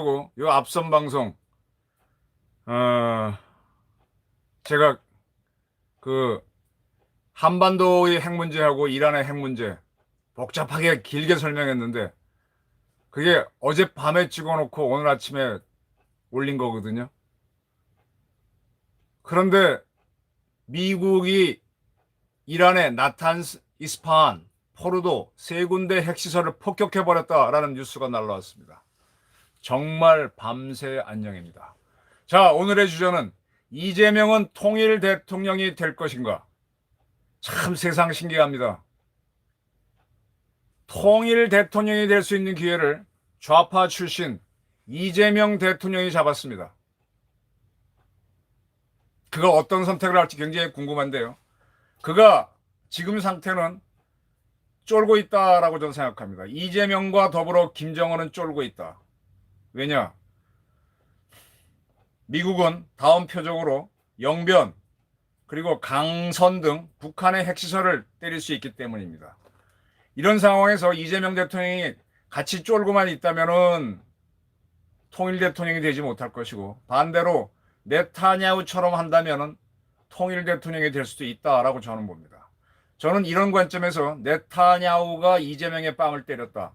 방송하고 요 앞선 방송 어 제가 그 한반도의 핵 문제하고 이란의 핵 문제 복잡하게 길게 설명했는데 그게 어젯밤에 찍어놓고 오늘 아침에 올린 거거든요. 그런데 미국이 이란의 나탄스, 이스파한, 포르도 세 군데 핵시설을 폭격해버렸다라는 뉴스가 날라왔습니다. 정말 밤새 안녕입니다. 자, 오늘의 주제는 이재명은 통일 대통령이 될 것인가? 참 세상 신기합니다. 통일 대통령이 될 수 있는 기회를 좌파 출신 이재명 대통령이 잡았습니다. 그가 어떤 선택을 할지 굉장히 궁금한데요. 그가 지금 상태는 쫄고 있다라고 저는 생각합니다. 이재명과 더불어 김정은은 쫄고 있다. 왜냐? 미국은 다음 표적으로 영변 그리고 강선 등 북한의 핵시설을 때릴 수 있기 때문입니다. 이런 상황에서 이재명 대통령이 같이 쫄고만 있다면은 통일 대통령이 되지 못할 것이고 반대로 네타냐후처럼 한다면은 통일 대통령이 될 수도 있다라고 저는 봅니다. 저는 이런 관점에서 네타냐후가 이재명의 빵을 때렸다.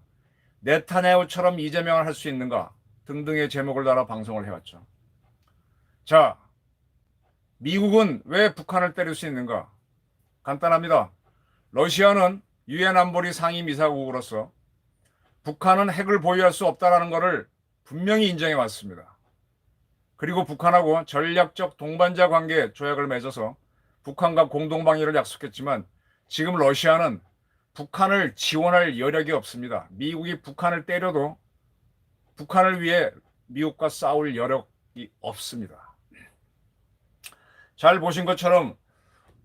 네타냐후처럼 이재명을 할 수 있는가 등등의 제목을 달아 방송을 해왔죠. 자, 미국은 왜 북한을 때릴 수 있는가? 간단합니다. 러시아는 유엔 안보리 상임 이사국으로서 북한은 핵을 보유할 수 없다라는 것을 분명히 인정해 왔습니다. 그리고 북한하고 전략적 동반자 관계 조약을 맺어서 북한과 공동 방위를 약속했지만 지금 러시아는 북한을 지원할 여력이 없습니다. 미국이 북한을 때려도 북한을 위해 미국과 싸울 여력이 없습니다. 잘 보신 것처럼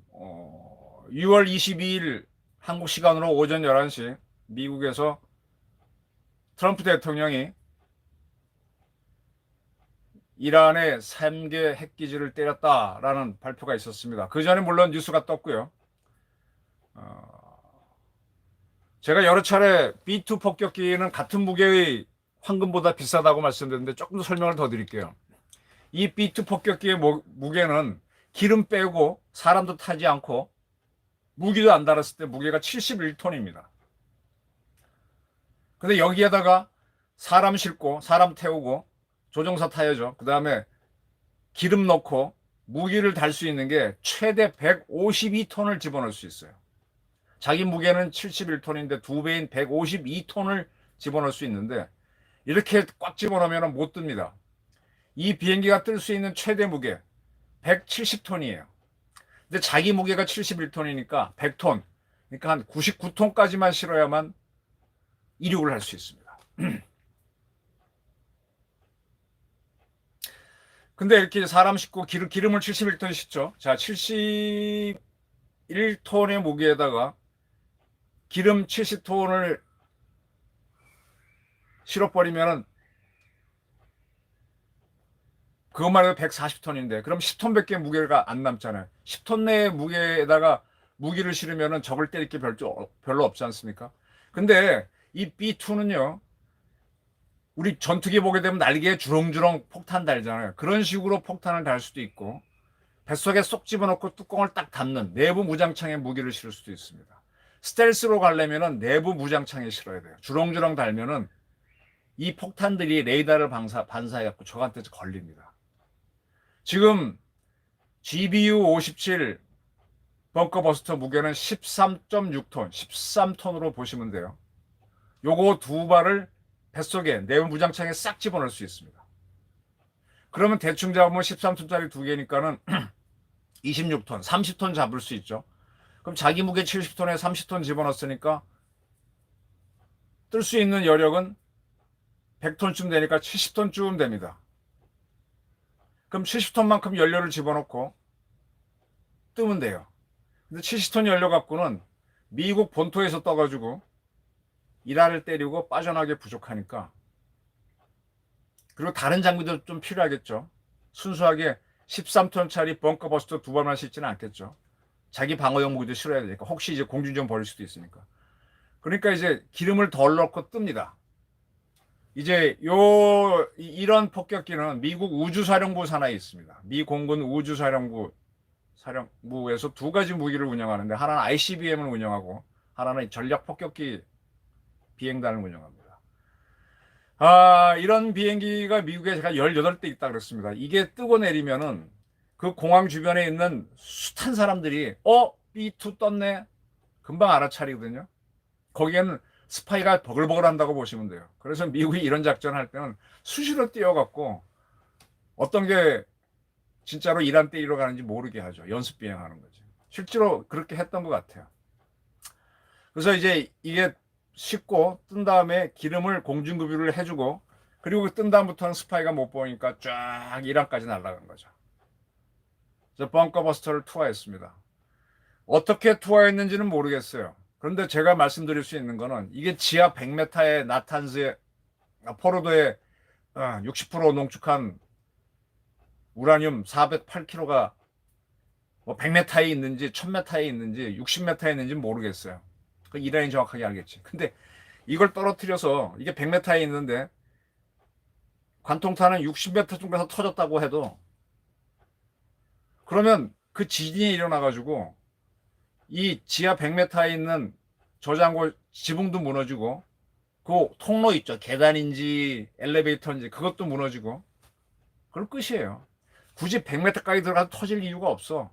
어, 6월 22일 한국 시간으로 오전 11시 미국에서 트럼프 대통령이 이란의 3개 핵기지를 때렸다라는 발표가 있었습니다. 그 전에 물론 뉴스가 떴고요. 어, 제가 여러 차례 B2 폭격기는 같은 무게의 황금보다 비싸다고 말씀드렸는데 조금 더 설명을 더 드릴게요. 이 B2 폭격기의 무, 무게는 기름 빼고 사람도 타지 않고 무기도 안 달았을 때 무게가 71톤입니다. 근데 여기에다가 사람 싣고 사람 태우고 조종사 타야죠. 그 다음에 기름 넣고 무기를 달 수 있는 게 최대 152톤을 집어넣을 수 있어요. 자기 무게는 71톤인데 두 배인 152톤을 집어넣을 수 있는데 이렇게 꽉 집어넣으면 못 뜹니다. 이 비행기가 뜰 수 있는 최대 무게 170톤이에요. 근데 자기 무게가 71톤이니까 100톤. 그러니까 한 99톤까지만 실어야만 이륙을 할 수 있습니다. 근데 이렇게 사람 싣고 기름, 기름을 71톤 싣죠. 자, 71톤의 무게에다가 기름 70톤을 실어버리면은 그것만 해도 140톤인데 그럼 10톤밖에 무게가 안 남잖아요. 10톤 내의 무게에다가 무기를 실으면은 적을 때릴 게 별로, 별로 없지 않습니까? 근데 이 B2는요. 우리 전투기 보게 되면 날개에 주렁주렁 폭탄 달잖아요. 그런 식으로 폭탄을 달 수도 있고 뱃속에 쏙 집어넣고 뚜껑을 딱 닫는 내부 무장창에 무기를 실을 수도 있습니다. 스텔스로 가려면은 내부 무장창에 실어야 돼요. 주렁주렁 달면은 이 폭탄들이 레이더를 반사, 반사해갖고 저한테 걸립니다. 지금 GBU 57 벙커버스터 무게는 13.6톤, 13톤으로 보시면 돼요. 요거 두 발을 뱃속에 내부 무장창에 싹 집어넣을 수 있습니다. 그러면 대충 잡으면 13톤짜리 두 개니까는 26톤, 30톤 잡을 수 있죠. 그럼 자기 무게 70톤에 30톤 집어넣었으니까 뜰 수 있는 여력은 100톤쯤 되니까 70톤쯤 됩니다. 그럼 70톤만큼 연료를 집어넣고 뜨면 돼요. 근데 70톤 연료 갖고는 미국 본토에서 떠가지고 이란을 때리고 빠져나게 부족하니까 그리고 다른 장비도 좀 필요하겠죠. 순수하게 13톤짜리 벙커버스터 두 발만 싣지는 않겠죠. 자기 방어용 무기도 실어야 되니까 혹시 이제 공중 좀 버릴 수도 있으니까. 그러니까 이제 기름을 덜 넣고 뜹니다. 이제 요 이- 이런 폭격기는 미국 우주사령부 산하에 있습니다. 미 공군 우주사령부 사령부에서 두 가지 무기를 운영하는데 하나는 ICBM을 운영하고 하나는 전략 폭격기 비행단을 운영합니다. 아, 이런 비행기가 미국에 제가 18대 있다 그랬습니다. 이게 뜨고 내리면은 그 공항 주변에 있는 숱한 사람들이 어, B2 떴네. 금방 알아차리거든요. 거기에는 스파이가 버글버글 한다고 보시면 돼요. 그래서 미국이 이런 작전 할 때는 수시로 뛰어갖고 어떤 게 진짜로 이란 때 이뤄가는지 모르게 하죠. 연습 비행하는 거죠. 실제로 그렇게 했던 것 같아요. 그래서 이제 이게 씻고 뜬 다음에 기름을 공중급유를 해주고 그리고 뜬 다음부터는 스파이가 못 보니까 쫙 이란까지 날아간 거죠. 그래서 벙커버스터를 투하했습니다. 어떻게 투하했는지는 모르겠어요. 그런데 제가 말씀드릴 수 있는 거는 이게 지하 100m의 나탄즈의 아, 포로도에 60% 농축한 우라늄 408kg가 뭐 100m에 있는지 1000m에 있는지 60m에 있는지 모르겠어요. 그 이란이 정확하게 알겠지. 근데 이걸 떨어뜨려서 이게 100m에 있는데 관통탄은 60m 정도에서 터졌다고 해도 그러면 그 지진이 일어나가지고 이 지하 100m에 있는 저장고 지붕도 무너지고 그 통로 있죠. 계단인지 엘리베이터인지 그것도 무너지고 그럴 끝이에요. 굳이 100m까지 들어가서 터질 이유가 없어.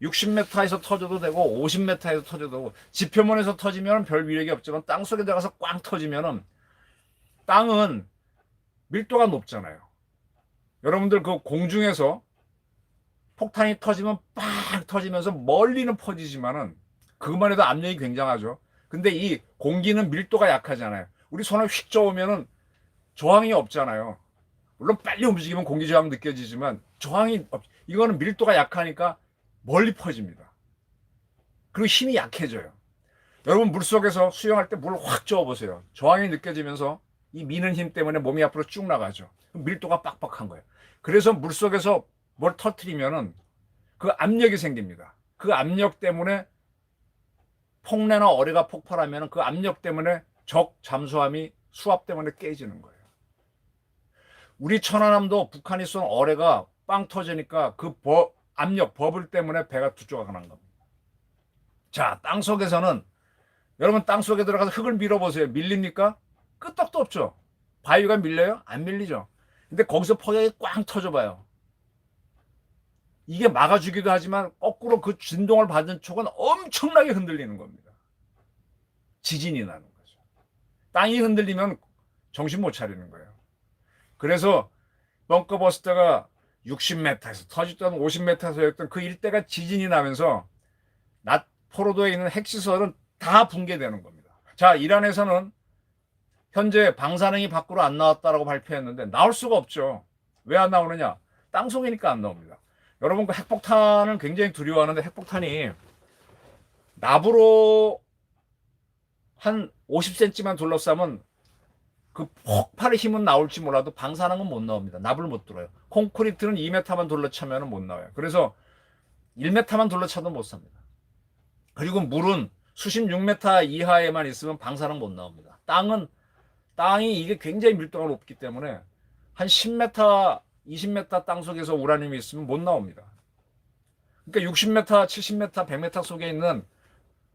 60m에서 터져도 되고 50m에서 터져도 되고 지표면에서 터지면 별 위력이 없지만 땅 속에 들어가서 꽝 터지면은 땅은 밀도가 높잖아요. 여러분들 그 공중에서 폭탄이 터지면 빡 터지면서 멀리는 퍼지지만은 그것만 해도 압력이 굉장하죠. 근데 이 공기는 밀도가 약하잖아요. 우리 손을 휙 저으면은 저항이 없잖아요. 물론 빨리 움직이면 공기 저항 느껴지지만 저항이 없. 이거는 밀도가 약하니까 멀리 퍼집니다. 그리고 힘이 약해져요. 여러분 물속에서 수영할 때 물을 확 저어 보세요. 저항이 느껴지면서 이 미는 힘 때문에 몸이 앞으로 쭉 나가죠. 밀도가 빡빡한 거예요. 그래서 물속에서 뭘 터트리면은 그 압력이 생깁니다. 그 압력 때문에 폭내나 어뢰가 폭발하면 그 압력 때문에 적 잠수함이 수압 때문에 깨지는 거예요. 우리 천안함도 북한이 쏜 어뢰가 빵 터지니까 그 버, 압력 버블 때문에 배가 두 조각 난 겁니다. 자, 땅 속에서는 여러분 땅 속에 들어가서 흙을 밀어보세요. 밀립니까? 끄떡도 없죠. 바위가 밀려요? 안 밀리죠. 근데 거기서 폭격이 꽝 터져봐요. 이게 막아주기도 하지만 거꾸로 그 진동을 받은 쪽은 엄청나게 흔들리는 겁니다. 지진이 나는 거죠. 땅이 흔들리면 정신 못 차리는 거예요. 그래서 벙커버스터가 60m에서 터졌던 50m에서였던 그 일대가 지진이 나면서 낮 포로도에 있는 핵시설은 다 붕괴되는 겁니다. 자, 이란에서는 현재 방사능이 밖으로 안 나왔다라고 발표했는데 나올 수가 없죠. 왜 안 나오느냐? 땅 속이니까 안 나옵니다. 여러분 그 핵폭탄을 굉장히 두려워하는데 핵폭탄이 납으로 한 50cm만 둘러싸면 그 폭발의 힘은 나올지 몰라도 방사능은 못 나옵니다. 납을 못 들어요. 콘크리트는 2m만 둘러차면 못 나와요. 그래서 1m만 둘러차도 못 삽니다. 그리고 물은 수심 6m 이하에만 있으면 방사능 못 나옵니다. 땅은 땅이 이게 굉장히 밀도가 높기 때문에 한 10m, 20m 땅 속에서 우라늄이 있으면 못 나옵니다. 그러니까 60m, 70m, 100m 속에 있는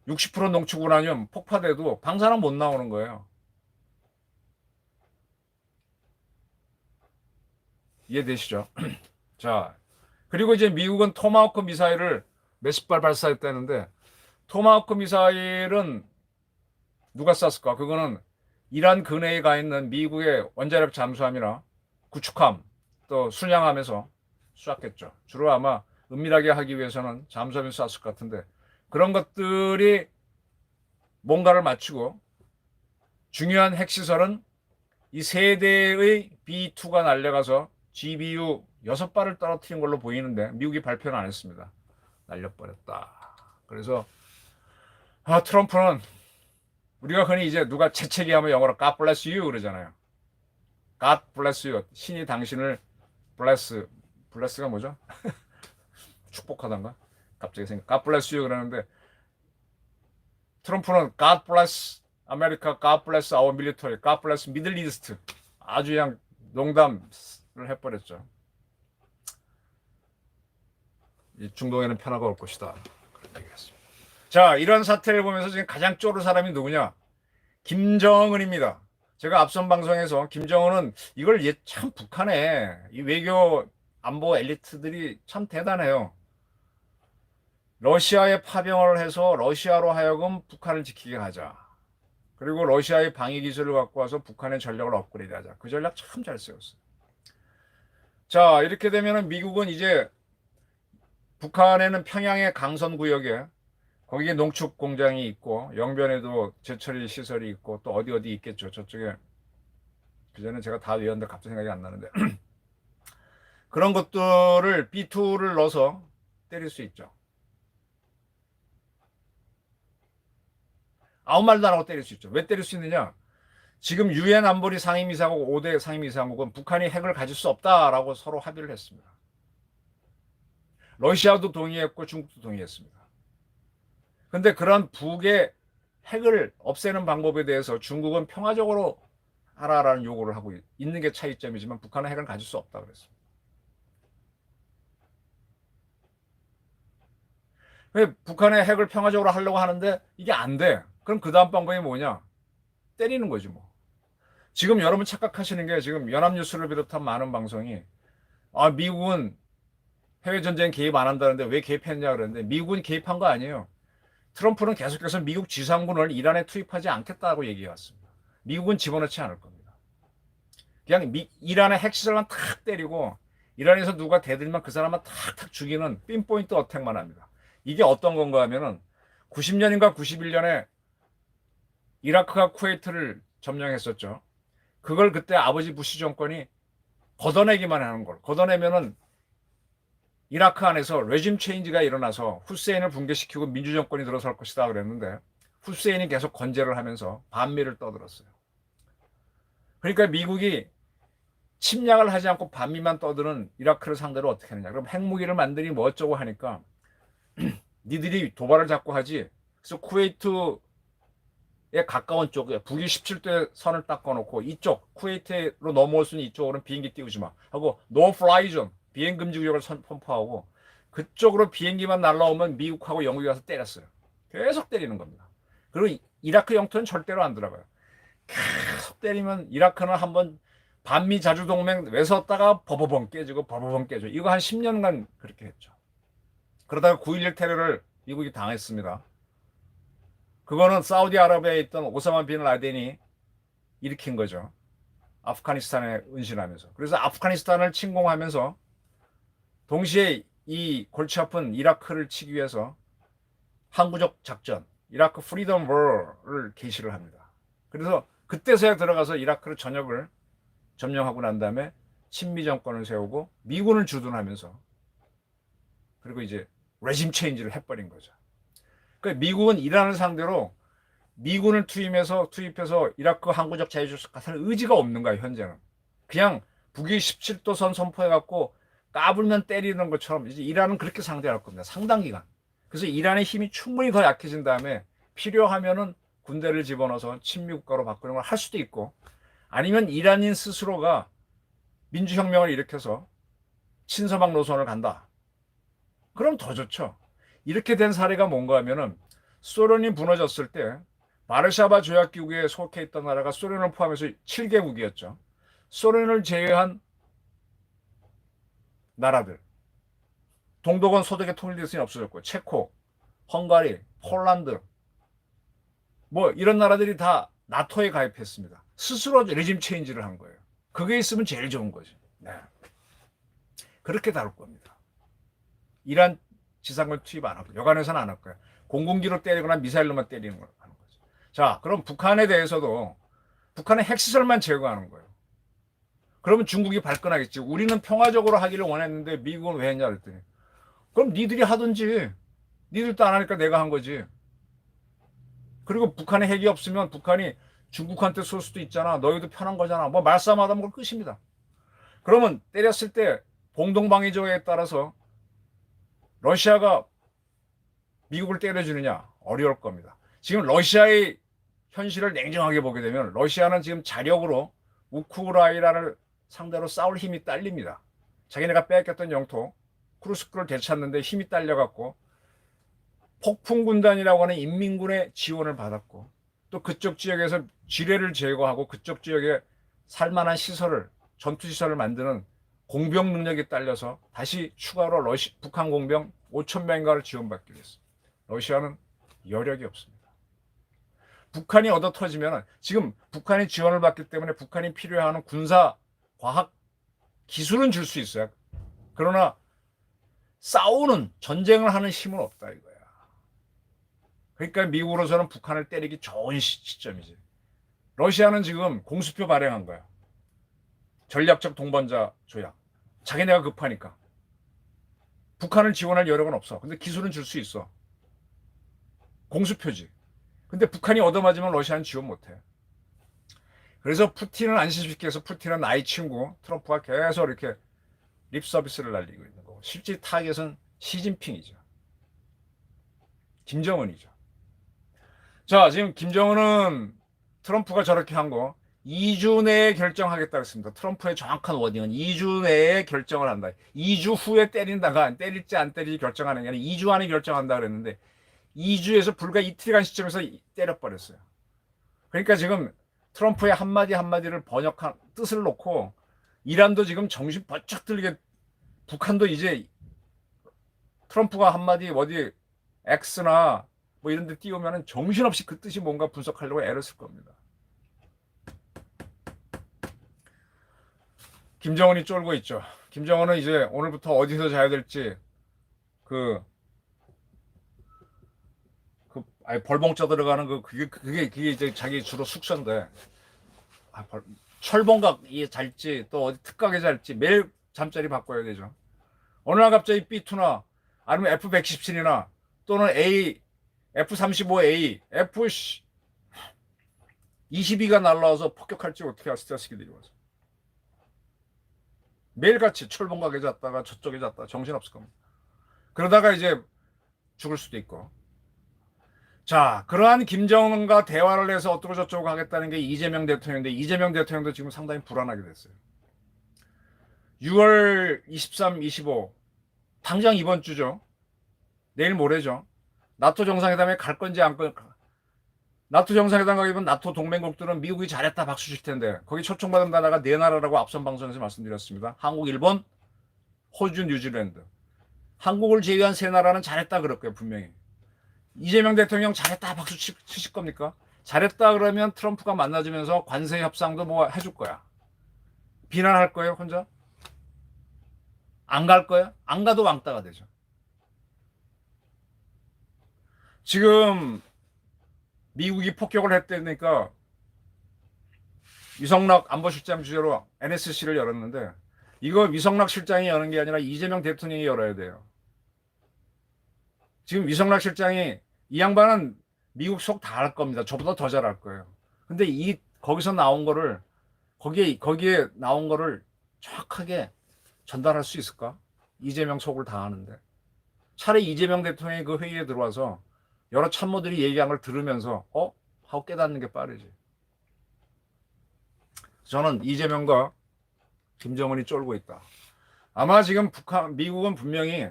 60% 농축 우라늄 폭파돼도 방사능 못 나오는 거예요. 이해되시죠? 자, 그리고 이제 미국은 토마호크 미사일을 몇십 발 발사했다는데 토마호크 미사일은 누가 쐈을까? 그거는 이란 근해에 가 있는 미국의 원자력 잠수함이나 구축함 또 순양함에서 쐈겠죠. 주로 아마 은밀하게 하기 위해서는 잠수함이 쐈을 것 같은데 그런 것들이 뭔가를 맞추고 중요한 핵시설은 이 세 대의 B2가 날려가서 GBU 여섯 발을 떨어뜨린 걸로 보이는데 미국이 발표는 안 했습니다. 날려버렸다. 그래서 아 트럼프는 우리가 흔히 이제 누가 재채기하면 영어로 God bless you 그러잖아요. God bless you. 신이 당신을 bless. bless가 뭐죠? 축복하던가? 갑자기 생각. God bless 그러는데 트럼프는 God bless 아메리카 God bless our military. 아주 그냥 농담을 해버렸죠. 이 중동에는 평화가 올 것이다. 자, 이런 사태를 보면서 지금 가장 쪼를 사람이 누구냐? 김정은입니다. 제가 앞선 방송에서 김정은은 이걸 얘참 북한에 이 외교 안보 엘리트들이 참 대단해요. 러시아에 파병을 해서 러시아로 하여금 북한을 지키게 하자. 그리고 러시아의 방위 기술을 갖고 와서 북한의 전력을 업그레이드 하자. 그 전략 참잘 쓰였어요. 자, 이렇게 되면은 미국은 이제 북한에는 평양의 강선 구역에 거기에 농축 공장이 있고 영변에도 제철이 시설이 있고 또 어디 어디 있겠죠. 저쪽에 그전에 제가 다 외웠는데 갑자기 생각이 안 나는데 그런 것들을 B2를 넣어서 때릴 수 있죠. 아무 말도 안 하고 때릴 수 있죠. 왜 때릴 수 있느냐? 지금 유엔 안보리 상임이사국 5대 상임이사국은 북한이 핵을 가질 수 없다라고 서로 합의를 했습니다. 러시아도 동의했고 중국도 동의했습니다. 근데 그런 북의 핵을 없애는 방법에 대해서 중국은 평화적으로 하라라는 요구를 하고 있는 게 차이점이지만 북한은 핵을 가질 수 없다 그랬습니다. 왜 북한의 핵을 평화적으로 하려고 하는데 이게 안 돼. 그럼 그 다음 방법이 뭐냐? 때리는 거지 뭐. 지금 여러분 착각하시는 게 지금 연합뉴스를 비롯한 많은 방송이 아 미국은 해외 전쟁 개입 안 한다는데 왜 개입했냐 그러는데 미국은 개입한 거 아니에요. 트럼프는 계속해서 미국 지상군을 이란에 투입하지 않겠다고 얘기해 왔습니다. 미국은 집어넣지 않을 겁니다. 그냥 미, 이란의 핵시설만 탁 때리고 이란에서 누가 대들면 그 사람만 탁탁 죽이는 핀포인트 어택만 합니다. 이게 어떤 건가 하면은 90년인가 91년에 이라크가 쿠웨이트를 점령했었죠. 그걸 그때 아버지 부시 정권이 걷어내기만 하는 걸. 걷어내면은 이라크 안에서 레짐 체인지가 일어나서 후세인을 붕괴시키고 민주정권이 들어설 것이다 그랬는데 후세인이 계속 건재를 하면서 반미를 떠들었어요. 그러니까 미국이 침략을 하지 않고 반미만 떠드는 이라크를 상대로 어떻게 하느냐. 그럼 핵무기를 만드니 뭐 어쩌고 하니까 니들이 도발을 자꾸 하지. 그래서 쿠웨이트에 가까운 쪽에 북위 17도 선을 딱 꺼놓고 이쪽 쿠웨이트로 넘어올 수 있는 이쪽으로는 비행기 띄우지 마 하고 노 플라이 존 비행 금지 구역을 선포하고 그쪽으로 비행기만 날라오면 미국하고 영국이 가서 때렸어요. 계속 때리는 겁니다. 그리고 이라크 영토는 절대로 안 들어가요. 계속 때리면 이라크는 한번 반미 자주 동맹 외섰다가 버버벙 깨지고 버버벙 깨져. 이거 한 10년간 그렇게 했죠. 그러다가 9.11 테러를 미국이 당했습니다. 그거는 사우디아라비아에 있던 오사마 빈 라덴이 일으킨 거죠. 아프가니스탄에 은신하면서. 그래서 아프가니스탄을 침공하면서 동시에 이 골치 아픈 이라크를 치기 위해서 항구적 작전, 이라크 프리덤 월을 개시를 합니다. 그래서 그때서야 들어가서 이라크를 전역을 점령하고 난 다음에 친미 정권을 세우고 미군을 주둔하면서 그리고 이제 레짐 체인지를 해버린 거죠. 그러니까 미국은 이란을 상대로 미군을 투입해서 투입해서 이라크 항구적 자유주의 같은 의지가 없는 거야 현재는. 그냥 북위 17도 선 선포해 갖고 까불면 때리는 것처럼 이제 이란은 그렇게 상대할 겁니다. 상당 기간. 그래서 이란의 힘이 충분히 더 약해진 다음에 필요하면은 군대를 집어넣어서 친미 국가로 바꾸는 걸 할 수도 있고 아니면 이란인 스스로가 민주혁명을 일으켜서 친서방 노선을 간다. 그럼 더 좋죠. 이렇게 된 사례가 뭔가 하면은 소련이 무너졌을 때 바르샤바 조약기구에 속해 있던 나라가 소련을 포함해서 7개국이었죠. 소련을 제외한 나라들. 동독은 소득의 통일됐으니 없어졌고 체코, 헝가리, 폴란드 뭐 이런 나라들이 다 나토에 가입했습니다. 스스로 레짐 체인지를 한 거예요. 그게 있으면 제일 좋은 거죠. 네. 그렇게 다룰 겁니다. 이란 지상군 투입 안 하고 여간에서는 안 할 거예요. 공군기로 때리거나 미사일로만 때리는 걸 하는 거죠. 자, 그럼 북한에 대해서도 북한의 핵시설만 제거하는 거예요. 그러면 중국이 발끈하겠지. 우리는 평화적으로 하기를 원했는데 미국은 왜 했냐 그랬더니 그럼 니들이 하든지 니들도 안 하니까 내가 한 거지. 그리고 북한에 핵이 없으면 북한이 중국한테 쏠 수도 있잖아. 너희도 편한 거잖아. 뭐 말싸움하다 보면 끝입니다. 그러면 때렸을 때 공동방위조약에 따라서 러시아가 미국을 때려주느냐 어려울 겁니다. 지금 러시아의 현실을 냉정하게 보게 되면 러시아는 지금 자력으로 우크라이나를 상대로 싸울 힘이 딸립니다. 자기네가 뺏겼던 영토 크루스크를 되찾는데 힘이 딸려갖고 폭풍 군단이라고 하는 인민군의 지원을 받았고 또 그쪽 지역에서 지뢰를 제거하고 그쪽 지역에 살만한 시설을 전투 시설을 만드는 공병 능력이 딸려서 다시 추가로 러시, 북한 공병 5천 명인가를 지원받기로 했어. 러시아는 여력이 없습니다. 북한이 얻어 터지면 지금 북한이 지원을 받기 때문에 북한이 필요해하는 군사 과학 기술은 줄 수 있어요. 그러나 싸우는 전쟁을 하는 힘은 없다 이거야. 그러니까 미국으로서는 북한을 때리기 좋은 시, 시점이지. 러시아는 지금 공수표 발행한 거야. 전략적 동반자 조약. 자기네가 급하니까. 북한을 지원할 여력은 없어. 근데 기술은 줄 수 있어. 공수표지. 근데 북한이 얻어맞으면 러시아는 지원 못해. 그래서 푸틴을 안심시켜 서 푸틴은 나의 친구 트럼프가 계속 이렇게 립 서비스를 날리고 있는 거고 실제 타겟은 시진핑이죠. 김정은이죠. 자, 지금 김정은은 트럼프가 저렇게 한 거 2주 내에 결정하겠다 그랬습니다. 트럼프의 정확한 워딩은 2주 내에 결정을 한다. 2주 후에 때린다가 안 때릴지 안 때릴지 결정하는 게 아니라 2주 안에 결정한다 그랬는데 2주에서 불과 이틀이 간 시점에서 때려버렸어요. 그러니까 지금 트럼프의 한마디 한마디를 번역한 뜻을 놓고 이란도 지금 정신 번쩍 들게 북한도 이제 트럼프가 한마디 어디 X나 뭐 이런 데 띄우면 정신없이 그 뜻이 뭔가 분석하려고 애를 쓸 겁니다. 김정은이 쫄고 있죠. 김정은은 이제 오늘부터 어디서 자야 될지 그, 그 아니 벌봉 쪄 들어가는 그 그게 그게 그게 이제 자기 주로 숙소인데 아, 벌, 철봉각이 잘지 또 어디 특각에 잘지 매일 잠자리 바꿔야 되죠. 어느 날 갑자기 B2나 아니면 F117이나 또는 A F35A F 22가 날라와서 폭격할지 어떻게 아시죠, 새끼들이 와서. 매일같이 철봉각에 잤다가 저쪽에 잤다가 정신없을 겁니다. 그러다가 이제 죽을 수도 있고. 자, 그러한 김정은과 대화를 해서 어쩌고 저쩌고 하겠다는 게 이재명 대통령인데 이재명 대통령도 지금 상당히 불안하게 됐어요. 6월 23, 25 당장 이번 주죠. 내일 모레죠. 나토 정상회담에 갈 건지 안 갈, 나토 정상회담 가기면 나토 동맹국들은 미국이 잘했다 박수 칠 텐데 거기 초청받은 나라가 네 나라라고 앞선 방송에서 말씀드렸습니다. 한국, 일본, 호주, 뉴질랜드. 한국을 제외한 세 나라는 잘했다 그럴 거예요 분명히. 이재명 대통령 잘했다 박수 치, 치실 겁니까? 잘했다 그러면 트럼프가 만나주면서 관세 협상도 뭐 해줄 거야. 비난할 거예요 혼자? 안 갈 거예요? 안 가도 왕따가 되죠. 지금 미국이 폭격을 했다니까 위성락 안보실장 주재로 NSC를 열었는데 이거 위성락 실장이 여는 게 아니라 이재명 대통령이 열어야 돼요. 지금 위성락 실장이 이 양반은 미국 속다할 겁니다. 저보다 더 잘할 거예요. 근데 이 거기서 나온 거를 거기에 거기에 나온 거를 정확하게 전달할 수 있을까? 이재명 속을 다 아는데 차라리 이재명 대통령이 그 회의에 들어와서 여러 참모들이 얘기한 걸 들으면서 어? 하고 깨닫는 게 빠르지. 저는 이재명과 김정은이 쫄고 있다. 아마 지금 북한 미국은 분명히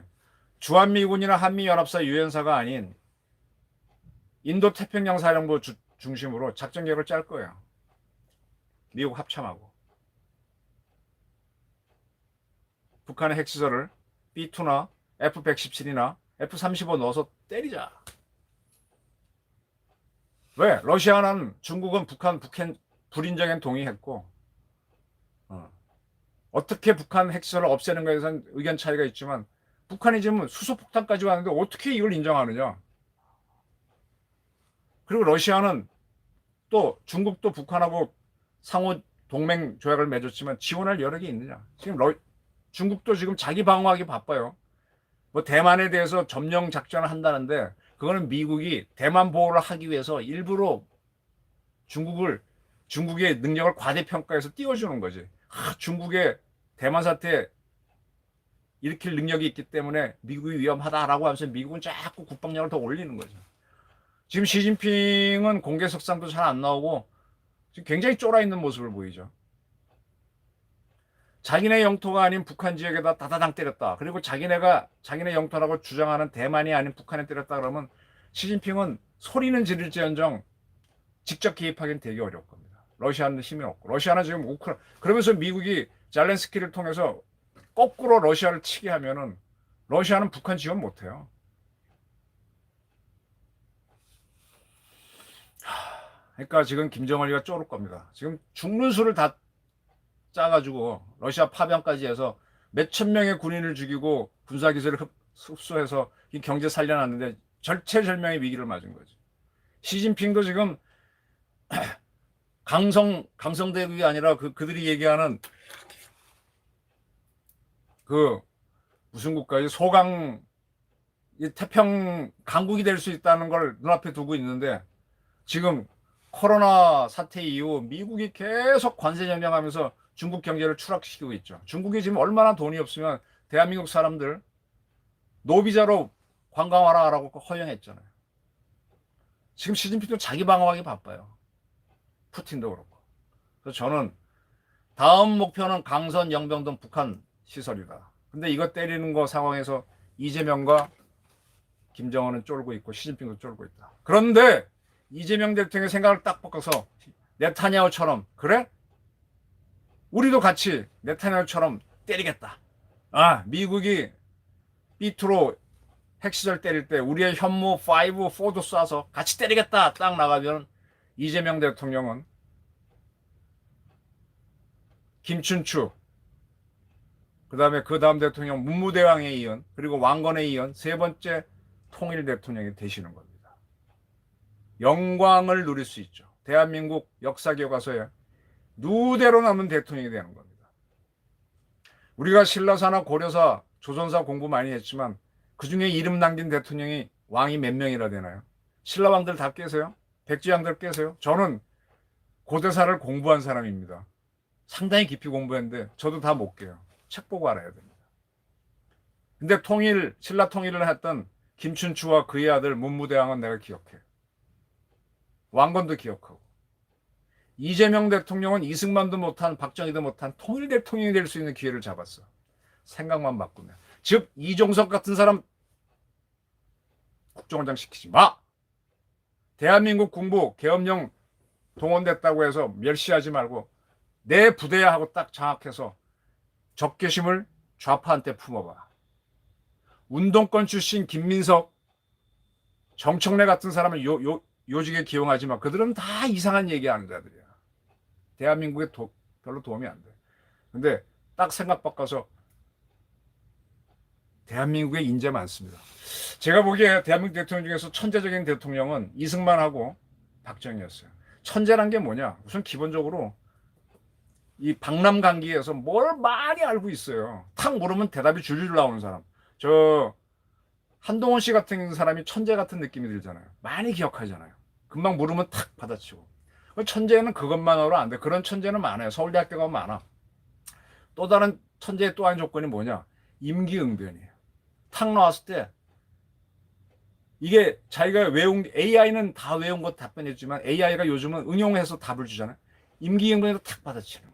주한미군이나 한미연합사 유엔사가 아닌 인도 태평양 사령부 주, 중심으로 작전 계획을 짤 거예요. 미국 합참하고 북한의 핵시설을 B2나 F-117이나 F-35 넣어서 때리자. 왜? 러시아는 중국은 북한 북한 불인정엔 동의했고 어. 어떻게 북한 핵시설을 없애는 것에 대해서는 의견 차이가 있지만 북한이 지금 수소폭탄까지 왔는데 어떻게 이걸 인정하느냐? 그리고 러시아는 또 중국도 북한하고 상호 동맹 조약을 맺었지만 지원할 여력이 있느냐? 지금 러, 중국도 지금 자기 방어하기 바빠요. 뭐 대만에 대해서 점령 작전을 한다는데 그거는 미국이 대만 보호를 하기 위해서 일부러 중국을 중국의 능력을 과대평가해서 띄워주는 거지. 아, 중국의 대만 사태 일으킬 능력이 있기 때문에 미국이 위험하다라고 하면서 미국은 자꾸 국방력을 더 올리는 거죠. 지금 시진핑은 공개 석상도 잘 안 나오고 지금 굉장히 쫄아 있는 모습을 보이죠. 자기네 영토가 아닌 북한 지역에다 다다당 때렸다. 그리고 자기네가 자기네 영토라고 주장하는 대만이 아닌 북한에 때렸다 그러면 시진핑은 소리는 지를지언정 직접 개입하기는 되게 어려울 겁니다. 러시아는 힘이 없고 러시아는 지금 우크라 그러면서 미국이 잘렌스키를 통해서 거꾸로 러시아를 치게 하면은 러시아는 북한 지원 못 해요. 그러니까 지금 김정은이가 쫄을 겁니다. 지금 죽는 수를 다 짜가지고 러시아 파병까지 해서 몇천 명의 군인을 죽이고 군사 기술을 흡- 흡수해서 이 경제 살려놨는데 절체절명의 위기를 맞은 거죠. 시진핑도 지금 강성 강성대국이 아니라 그 그들이 얘기하는 그 무슨 국가지 소강 이 태평 강국이 될 수 있다는 걸 눈앞에 두고 있는데 지금 코로나 사태 이후 미국이 계속 관세 정량하면서 중국 경제를 추락시키고 있죠. 중국이 지금 얼마나 돈이 없으면 대한민국 사람들 노비자로 관광하라고 허용했잖아요. 지금 시진핑도 자기 방어하기 바빠요. 푸틴도 그렇고. 그래서 저는 다음 목표는 강선, 영병 등 북한 시설이다. 근데 이거 때리는 거 상황에서 이재명과 김정은은 쫄고 있고 시진핑도 쫄고 있다. 그런데 이재명 대통령의 생각을 딱 바꿔서 네타냐후처럼 그래? 우리도 같이 네타냐후처럼 때리겠다. 아 미국이 B2로 핵시설 때릴 때 우리의 현무 5, 4도 쏴서 같이 때리겠다 딱 나가면 이재명 대통령은 김춘추 그 다음에 그 다음 대통령 문무대왕에 이은 그리고 왕건에 이은 세 번째 통일 대통령이 되시는 겁니다. 영광을 누릴 수 있죠. 대한민국 역사 교과서에 누대로 남은 대통령이 되는 겁니다. 우리가 신라사나 고려사, 조선사 공부 많이 했지만 그 중에 이름 남긴 대통령이 왕이 몇 명이나 되나요? 신라왕들 다 깨세요? 백지왕들 깨세요? 저는 고대사를 공부한 사람입니다. 상당히 깊이 공부했는데 저도 다 못 깨요. 책 보고 알아야 됩니다. 근데 통일, 신라 통일을 했던 김춘추와 그의 아들 문무대왕은 내가 기억해. 왕건도 기억하고. 이재명 대통령은 이승만도 못한 박정희도 못한 통일 대통령이 될 수 있는 기회를 잡았어. 생각만 바꾸면. 즉 이종석 같은 사람 국정원장 시키지 마. 대한민국 군부 계엄령 동원됐다고 해서 멸시하지 말고 내 부대야 하고 딱 장악해서 적개심을 좌파한테 품어봐. 운동권 출신 김민석, 정청래 같은 사람을 요, 요, 요직에 기용하지 마. 그들은 다 이상한 얘기하는 자들이야. 대한민국에 도, 별로 도움이 안 돼. 근데 딱 생각 바꿔서 대한민국에 인재 많습니다. 제가 보기에 대한민국 대통령 중에서 천재적인 대통령은 이승만하고 박정희였어요. 천재란 게 뭐냐? 우선 기본적으로 이 박람 강기에서 뭘 많이 알고 있어요. 탁 물으면 대답이 줄줄 나오는 사람. 저 한동훈 씨 같은 사람이 천재 같은 느낌이 들잖아요. 많이 기억하잖아요. 금방 물으면 탁 받아치고. 천재는 그것만으로 안 돼. 그런 천재는 많아요. 서울대학교 가면 많아. 또 다른 천재의 또 한 조건이 뭐냐? 임기응변이에요. 탁 나왔을 때 이게 자기가 외운 AI는 다 외운 거 답변했지만 AI가 요즘은 응용해서 답을 주잖아요. 임기응변에도 탁 받아치는. 그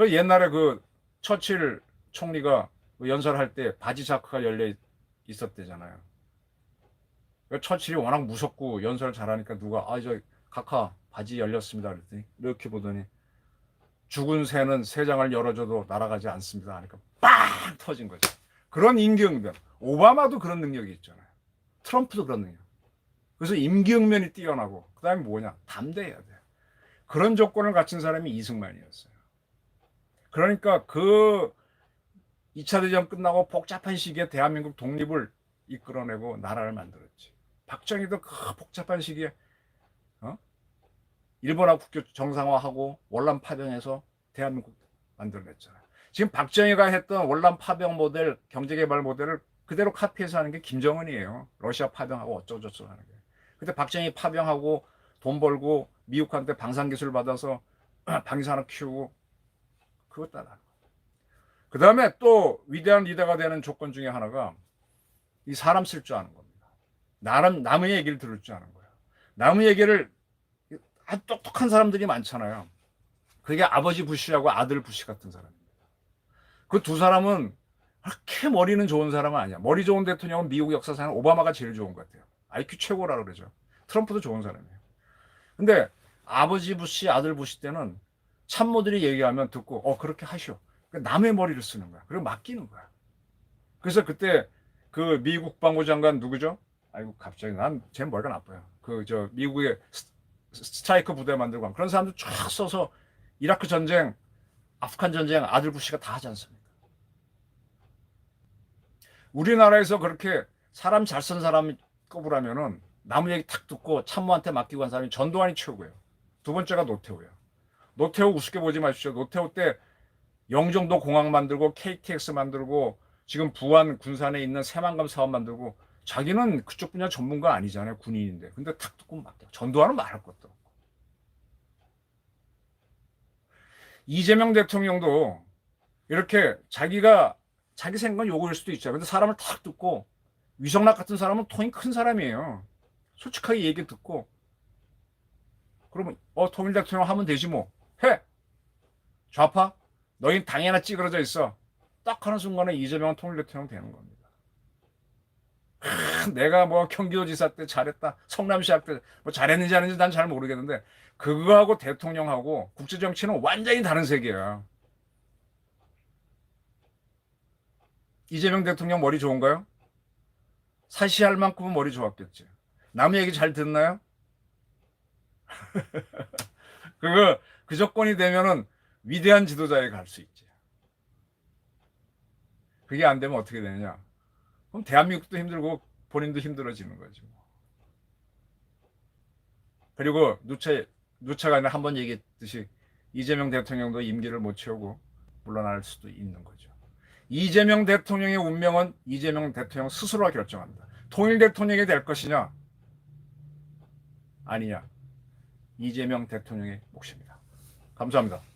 옛날에 그 처칠 총리가 그 연설할 때 바지 자크가 열려 있- 있었대잖아요. 그 처칠이 워낙 무섭고 연설을 잘하니까 누가 아 저 각하 바지 열렸습니다 그랬더니 이렇게 보더니 죽은 새는 새 장을 열어줘도 날아가지 않습니다 하니까 빵 터진 거죠. 그런 임기응변. 오바마도 그런 능력이 있잖아요. 트럼프도 그런 능력. 그래서 임기응변이 뛰어나고 그다음에 뭐냐 담대해야 돼. 그런 조건을 갖춘 사람이 이승만이었어요. 그러니까 그 2차 대전 끝나고 복잡한 시기에 대한민국 독립을 이끌어내고 나라를 만들었지. 박정희도 그 복잡한 시기에 어? 일본하고 국교 정상화하고 월남 파병해서 대한민국 만들어냈잖아요. 지금 박정희가 했던 월남 파병 모델, 경제개발 모델을 그대로 카피해서 하는 게 김정은이에요. 러시아 파병하고 어쩌고저쩌고 하는 게. 근데 박정희 파병하고 돈 벌고 미국한테 방산기술 받아서 방위산업 키우고 그것 따라. 그 다음에 또 위대한 리더가 되는 조건 중에 하나가 이 사람 쓸 줄 아는 겁니다. 나름 남의 얘기를 들을 줄 아는 거야. 남의 얘기를 아주 똑똑한 사람들이 많잖아요. 그게 아버지 부시하고 아들 부시 같은 사람입니다. 그 두 사람은 그렇게 머리는 좋은 사람은 아니야. 머리 좋은 대통령은 미국 역사상 오바마가 제일 좋은 것 같아요. IQ 최고라 그러죠. 트럼프도 좋은 사람이에요. 근데 아버지 부시, 아들 부시 때는 참모들이 얘기하면 듣고 어 그렇게 하시오. 그러니까 남의 머리를 쓰는 거야. 그리고 맡기는 거야. 그래서 그때 그 미국 방고장관 누구죠? 아이고 갑자기 난 제 머리가 나빠요. 그 저 미국의 스- 스트라이크 부대 만들고 한 그런 사람들 쫙 써서 이라크 전쟁, 아프간 전쟁 아들 부시가 다 하지 않습니까? 우리나라에서 그렇게 사람 잘 쓴 사람 꼽으라면은 나무 얘기 탁 듣고 참모한테 맡기고 한 사람이 전두환이 최고예요. 두 번째가 노태우예요. 노태우 우습게 보지 마십시오. 노태우 때 영종도 공항 만들고 KTX 만들고 지금 부안 군산에 있는 새만금 사업 만들고 자기는 그쪽 분야 전문가 아니잖아요. 군인인데. 근데 탁 듣고 맡겨. 전두환은 말할 것도 없고. 이재명 대통령도 이렇게 자기가 자기 생각은 요구일 수도 있죠. 근데 사람을 탁 듣고 위성락 같은 사람은 통이 큰 사람이에요. 솔직하게 얘기 듣고 그러면 어 통일 대통령 하면 되지 뭐 해. 좌파 너희 당이 하나 찌그러져 있어. 딱 하는 순간에 이재명은 통일 대통령 되는 겁니다. 크, 내가 뭐 경기도지사 때 잘했다, 성남시학 때 뭐 잘했는지 아닌지 난 잘 모르겠는데 그거하고 대통령하고 국제 정치는 완전히 다른 세계야. 이재명 대통령 머리 좋은가요? 사시할 만큼은 머리 좋았겠지. 남의 얘기 잘 듣나요? 그거 그 조건이 되면은 위대한 지도자에 갈 수 있지. 그게 안 되면 어떻게 되느냐? 그럼 대한민국도 힘들고 본인도 힘들어지는 거지. 뭐. 그리고 누차 누차가 아니라 한번 얘기했듯이 이재명 대통령도 임기를 못 채우고 물러날 수도 있는 거죠. 이재명 대통령의 운명은 이재명 대통령 스스로가 결정합니다. 통일 대통령이 될 것이냐 아니냐 이재명 대통령의 몫입니다. 감사합니다.